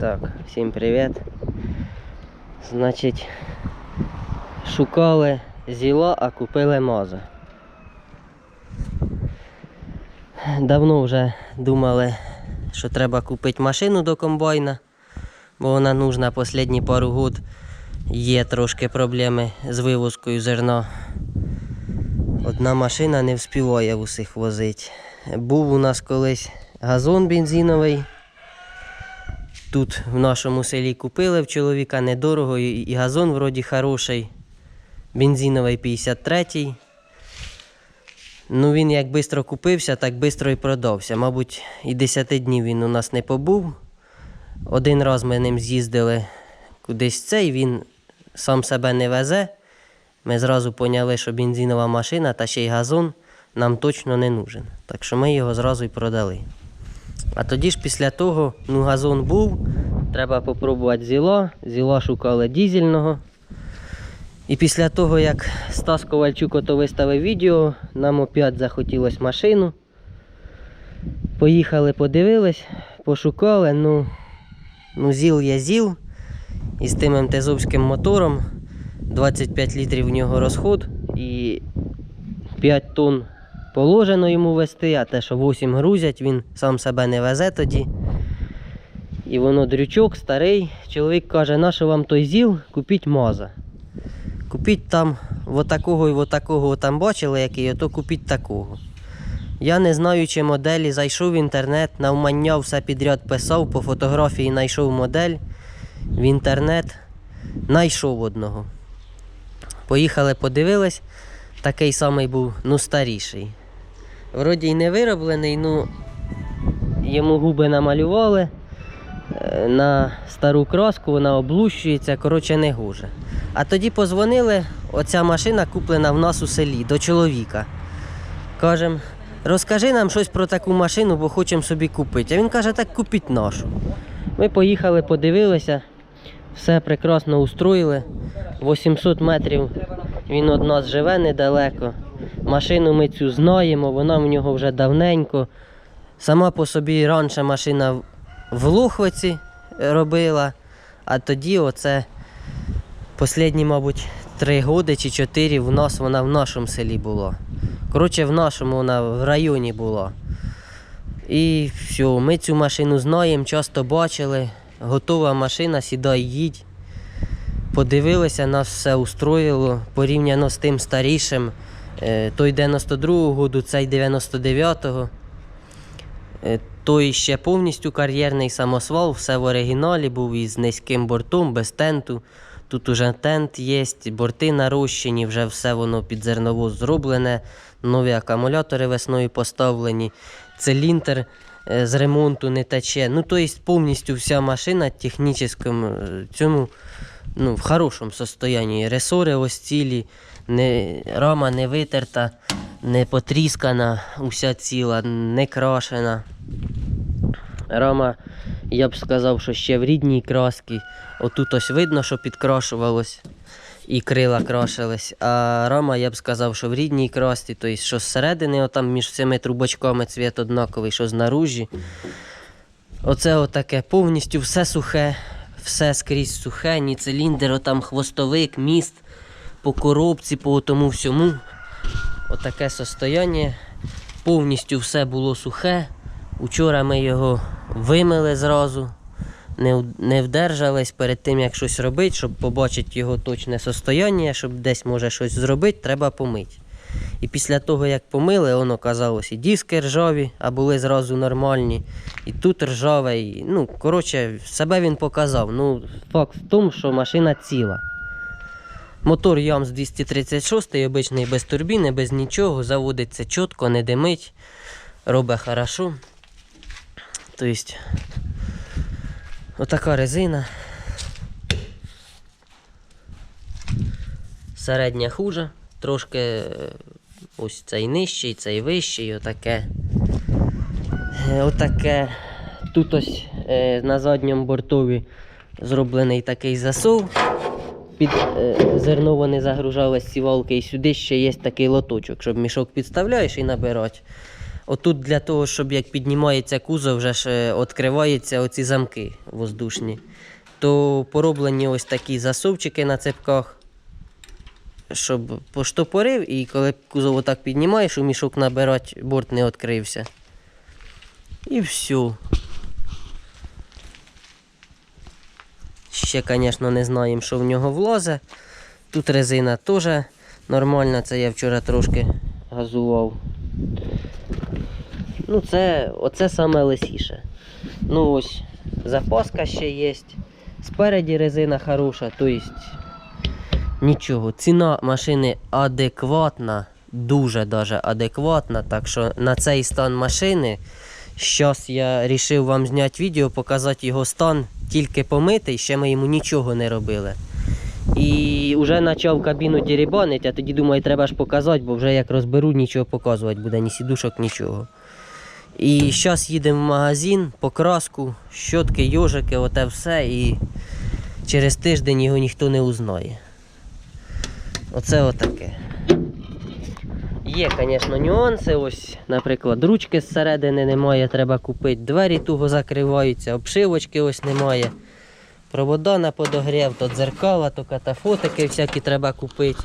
Так, всім привіт. Значить, шукали зіла, а купили маза. Давно вже думали, що треба купити машину до комбайна, бо вона нужна останні пару год. Є трошки проблеми з вивозкою зерна. Одна машина не вспіває усіх возити. Був у нас колись газон бензиновий. Тут в нашому селі купили в чоловіка недорого і і газон вроді хороший. Бензиновий 53-й. Ну він як швидко купився, так швидко і продався. Мабуть, і 10 днів він у нас не побув. Один раз ми ним з'їздили кудись цей, він сам себе не везе. Ми зразу поняли, що бензинова машина та ще й газон нам точно не нужен. Так що ми його зразу й продали. А тоді ж після того, ну газон був, треба попробувати зіла. Зіла шукали дізельного. І після того, як Стас Ковальчук ото виставив відео, нам опять захотілося машину. Поїхали, подивились, пошукали, ну, ну зіл є зіл. І з тим МТЗовським мотором 25 літрів в нього розход і 5 тонн положено йому вести, а те, що 8 грузять, він сам себе не везе тоді. І воно дрючок старий. Чоловік каже, нащо вам той зіл, купіть маза. Купіть там отакого і отакого там бачили, який, ото купіть такого. Я не знаю, чи моделі, зайшов в інтернет, навмання все підряд писав, по фотографії знайшов модель в інтернет, знайшов одного. Поїхали, подивились, такий самий був, ну старіший. Вроді й не вироблений, ну йому губи намалювали на стару краску, вона облущується, коротше, не гуже. А тоді позвонили, оця машина куплена в нас у селі до чоловіка. Кажем, розкажи нам щось про таку машину, бо хочемо собі купити. А він каже, так купіть нашу. Ми поїхали, подивилися, все прекрасно устроїли. 800 метрів він від нас живе недалеко. Машину ми цю знаємо, вона в нього вже давненько. Сама по собі раніше машина в- Лухвиці робила, а тоді оце Послідні, мабуть, три роки чи чотири в нас вона в нашому селі була. Коротше, в нашому вона в районі була. І все, ми цю машину знаємо, часто бачили. Готова машина, сідай, їдь. Подивилися, нас все устроїло порівняно з тим старішим. Е, Той 92-го году, цей 99-го. Той ще повністю кар'єрний самосвал, все в оригіналі був із низьким бортом, без тенту. Тут уже тент є, борти нарощені, вже все воно під зерновоз зроблене, нові акумулятори весною поставлені, циліндр е, з ремонту не тече. Ну, тобто повністю вся машина технічному е, цьому ну, в хорошому состоянні. Ресори ось цілі, не, рама не витерта, не потріскана, уся ціла, не крашена. Рама, я б сказав, що ще в рідній красці. Отут ось видно, що підкрашувалось і крила крашились. А рама, я б сказав, що в рідній красці, тобто що зсередини, отам між цими трубочками цвіт однаковий, що знаружі. Оце отаке повністю все сухе, все скрізь сухе, ні циліндр, отам хвостовик, міст по коробці, по тому всьому. Отаке состояння. Повністю все було сухе. Учора ми його вимили зразу, не, не вдержались перед тим, як щось робити, щоб побачити його точне состояння, щоб десь може щось зробити, треба помити. І після того, як помили, воно казалось, і диски ржаві, а були зразу нормальні. І тут ржаве. І, ну, коротше, себе він показав. Ну, факт в тому, що машина ціла. Мотор ЯМС 236, обичний без турбіни, без нічого, заводиться чітко, не димить, робить хорошо. Тобто, отака резина. Середня хуже, трошки е, ось цей нижчий, цей вищий, отаке. Е, Отаке. Тут ось е, на задньому бортові зроблений такий засов. Під е, зерно вони загружали сівалки і сюди ще є такий лоточок, щоб мішок підставляєш і набирати. Отут для того, щоб як піднімається кузов, вже ж е, відкриваються оці замки воздушні. То пороблені ось такі засувчики на цепках, щоб поштопорив, і коли кузов отак піднімаєш, у мішок набирати, борт не відкрився. І все. Ще, звісно, не знаємо, що в нього влазе. Тут резина теж нормальна, це я вчора трошки газував. Ну, це оце саме лисіше. Ну ось, запаска ще є. Спереді резина хороша, тобто нічого. Ціна машини адекватна, дуже даже адекватна. Так що на цей стан машини. Зараз я вирішив вам зняти відео, показати його стан, тільки помитий, ще ми йому нічого не робили. І вже почав кабіну дерибанити, а тоді думаю, треба ж показати, бо вже як розберу, нічого показувати буде, ні сідушок, нічого. І зараз їдемо в магазин, покраску, щотки, йожики, оте все. І через тиждень його ніхто не узнає. Оце отаке. Є, звісно, нюанси. Ось, наприклад, ручки зсередини немає, треба купити. Двері туго закриваються, обшивочки ось немає. Провода на подогрів, то дзеркала, то катафотики всякі треба купити.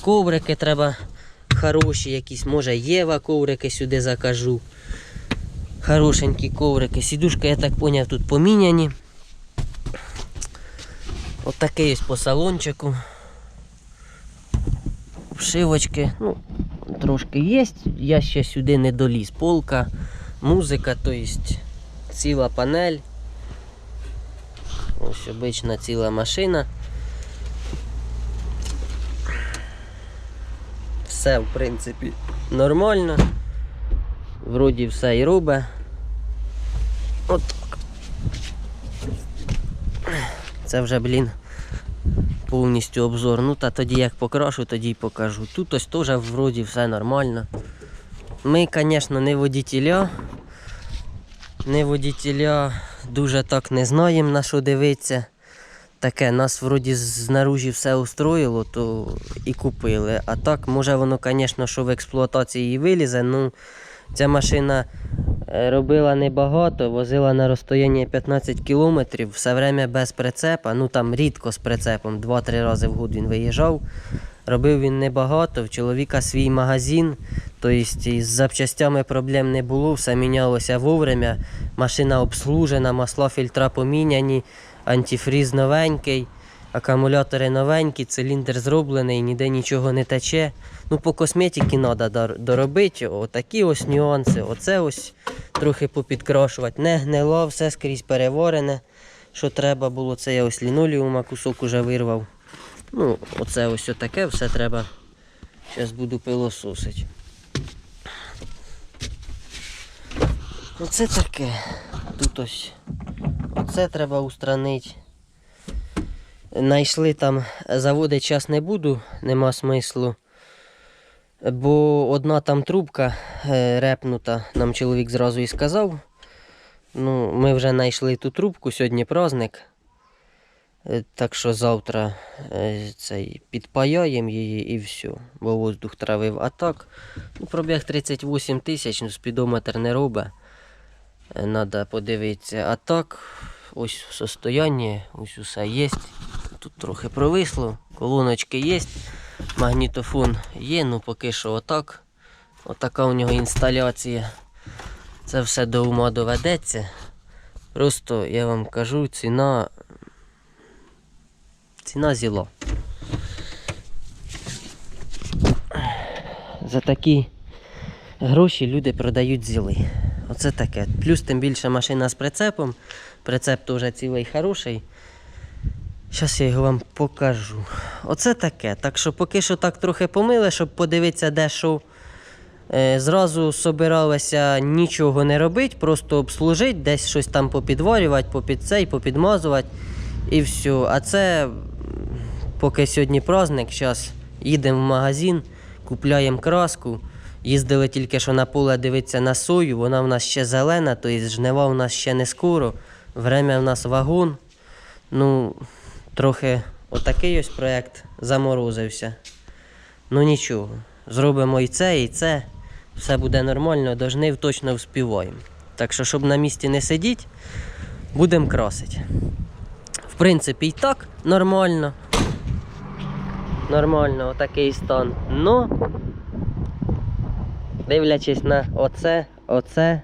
Коврики треба хороші, якісь, може Єва коврики сюди закажу. Хорошенькі коврики. Сідушка, я так зрозумів, тут поміняні. Отакий ось по салончику. Обшивочки. Ну, трошки є. Я ще сюди не доліз. Полка, музика, то есть ціла панель. Ось обична ціла машина. Все, в принципі, нормально. Вроді все і робить. От так. Це вже, блін, повністю обзор. Ну та тоді як покрашу, тоді й покажу. Тут ось теж вроді все нормально. Ми, звісно, не водітеля. Не водітеля дуже так не знаємо на що дивитися. Таке, нас вроді знаружі все устроїло, то і купили. А так, може воно, звісно, що в експлуатації і вилізе. Ну, ця машина е, робила небагато, возила на розстояння 15 кілометрів, все время без прицепа. Ну там рідко з прицепом, 2-3 рази в год він виїжджав. Робив він небагато, в чоловіка свій магазин, тобто із запчастями проблем не було, все мінялося вовремя. Машина обслужена, масла фільтра поміняні, антифріз новенький, акумулятори новенькі, циліндр зроблений, ніде нічого не тече. Ну, по косметиці треба доробити. Отакі ось нюанси. Оце ось трохи попідкрашувати. Не гнило, все скрізь переварене. Що треба було, це я ось лінолеума кусок уже вирвав. Ну, оце ось таке, все треба. Зараз буду пилососити. Оце таке. Тут ось. Оце треба устранити. Найшли там, заводити час не буду, нема смислу. Бо одна там трубка е, репнута, нам чоловік зразу і сказав. Ну, ми вже знайшли ту трубку, сьогодні праздник. Е, Так що завтра е, цей, підпаяємо її і все, бо воздух травив. А так, ну, пробіг 38 тисяч, ну, спідометр не робить. Треба подивитися. А так, ось в состоянні, ось усе є. Тут трохи провисло, колоночки є, магнітофон є, ну поки що отак. Отака у нього інсталяція. Це все до ума доведеться. Просто я вам кажу, ціна. Ціна зіло. За такі гроші люди продають зіли. Оце таке. Плюс тим більше машина з прицепом. Прицеп теж цілий хороший. Зараз я його вам покажу. Оце таке. Так що поки що так трохи помили, щоб подивитися, де що. Е, Зразу собиралися нічого не робити, просто обслужити, десь щось там попідварювати, попід цей, попідмазувати і все. А це поки сьогодні праздник, зараз їдемо в магазин, купляємо краску. Їздили тільки що на поле дивитися на сою, вона в нас ще зелена, тобто жнива у нас ще не скоро. Время в нас вагон. Ну, трохи отакий ось проєкт заморозився. Ну нічого. Зробимо і це, і це. все буде нормально, до жнив точно вспіваємо. Так що, щоб на місці не сидіти, будемо красити. В принципі, і так нормально. Нормально, отакий стан. Но, дивлячись на оце, оце,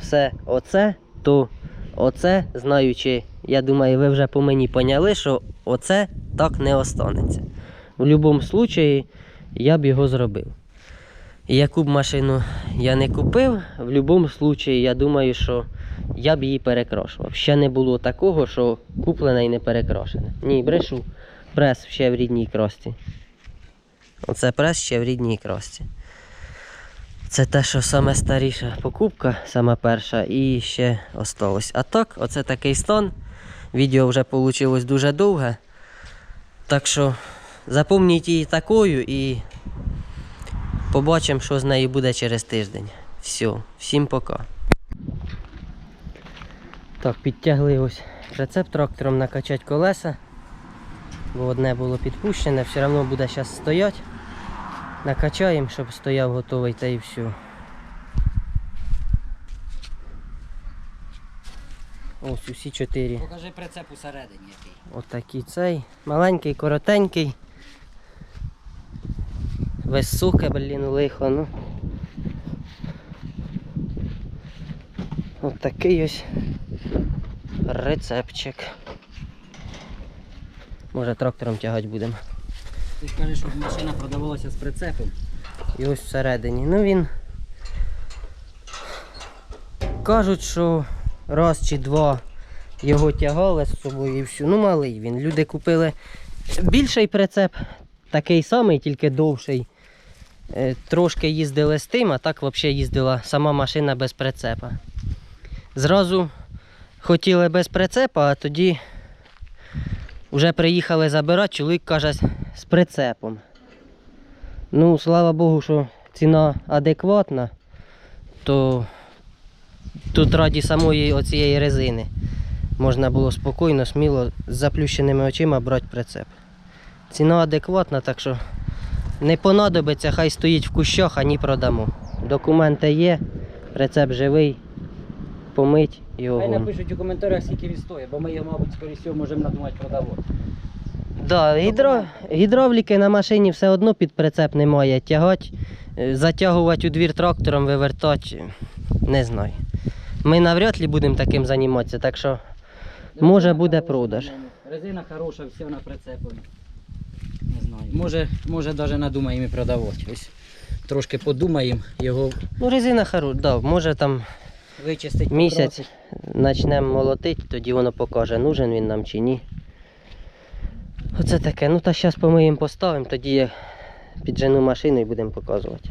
все оце, то оце, знаючи, я думаю, ви вже по мені поняли, що оце так не останеться. В будь-якому випадку я б його зробив. Яку б машину я не купив, в будь-якому випадку я думаю, що я б її перекрашував. Ще не було такого, що куплена і не перекрашена. Ні, брешу. Прес ще в рідній крості. Оце прес ще в рідній крості. Це те, що саме старіша покупка, саме перша, і ще осталось. А так, оце такий стан. Відео вже вийшло дуже довге. Так що запомніть її такою і побачимо, що з нею буде через тиждень. Все, всім пока. Так, підтягли ось рецепт трактором накачати колеса. Бо одне було підпущене, все одно буде зараз стояти. Накачаємо, щоб стояв готовий та і все. Ось усі чотири. Покажи прицеп усередині який. Отакий цей. Маленький, коротенький. Високе, блін, лихо, ну. От такий ось рецепчик. Може трактором тягати будемо. Ти ж кажеш, щоб машина продавалася з прицепом. І ось всередині. Ну він. Кажуть, що раз чи два його тягали з собою і все. Ну малий він. Люди купили більший прицеп, такий самий, тільки довший. Е, Трошки їздили з тим, а так взагалі їздила сама машина без прицепа. Зразу хотіли без прицепа, а тоді вже приїхали забирати, чоловік каже з прицепом. Ну, слава Богу, що ціна адекватна, то тут раді самої оцієї резини можна було спокійно, сміло, з заплющеними очима брати прицеп. Ціна адекватна, так що не понадобиться, хай стоїть в кущах, ані продамо. Документи є, прицеп живий, помить і Хай напишуть у коментарях, скільки він стоїть, бо ми його, мабуть, скоріше всього можемо надумати продавати. Да, гідро, гідравліки на машині все одно під прицеп немає. Тягати, е, затягувати у двір трактором, вивертати, не знаю. Ми навряд ли будемо таким займатися, так що Може, буде продаж. Резина хороша, все на прицепі. Не знаю. Може, може навіть надумаємо і продавати. Ось трошки подумаємо, його ну, резина хороша, да, може там вичистить. місяць почнемо молотити, тоді воно покаже, нужен він нам чи ні. Оце таке. Ну та зараз помиємо поставимо, тоді я піджену машину і будемо показувати.